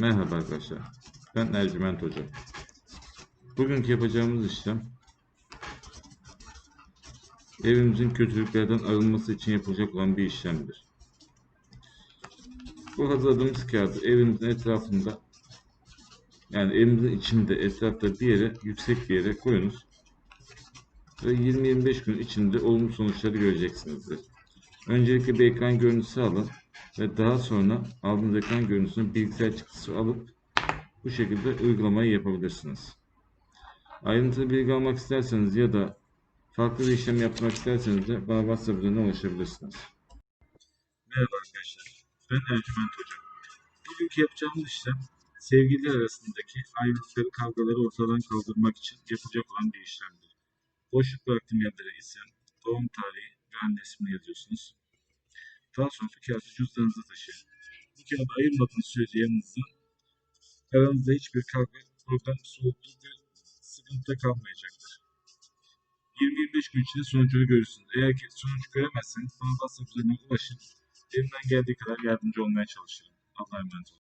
Merhaba arkadaşlar. Ben Ercüment Hoca. Bugünkü yapacağımız işlem evimizin kötülüklerden arınması için yapılacak olan bir işlemdir. Bu hazırladığımız kağıdı evimizin etrafında yani evimizin içinde etrafta bir yere yüksek bir yere koyunuz ve 20-25 gün içinde olumlu sonuçları göreceksinizdir. Öncelikle bir ekran görüntüsü alın ve daha sonra aldığınız ekran görüntüsünü bilgisayar çıktısı alıp bu şekilde uygulamayı yapabilirsiniz. Ayrıntılı bilgi almak isterseniz ya da farklı bir işlem yapmak isterseniz de bana WhatsApp üzerinden ulaşabilirsiniz. Merhaba arkadaşlar. Ben Ercüment Hoca. Bugünkü yapacağımız işlem sevgililer arasındaki ayrılıkları, kavgaları ortadan kaldırmak için yapılacak olan bir işlemdir. Boşluk bıraktığım yerlere isim, doğum tarihi ve anne yazıyorsunuz. Daha sonra kağıdı cüzdanınıza taşıyın. Bu kağıdı ayırmadığınız sürece yanınızda aranızda hiçbir kavga, problem, soğukluk ve sıkıntı kalmayacaktır. 20-25 gün içinde sonucunu görürsünüz. Eğer ki sonuç göremezseniz bana WhatsApp üzerinden ulaşın. Elimden geldiği kadar yardımcı olmaya çalışırım. Allah'a emanet olun.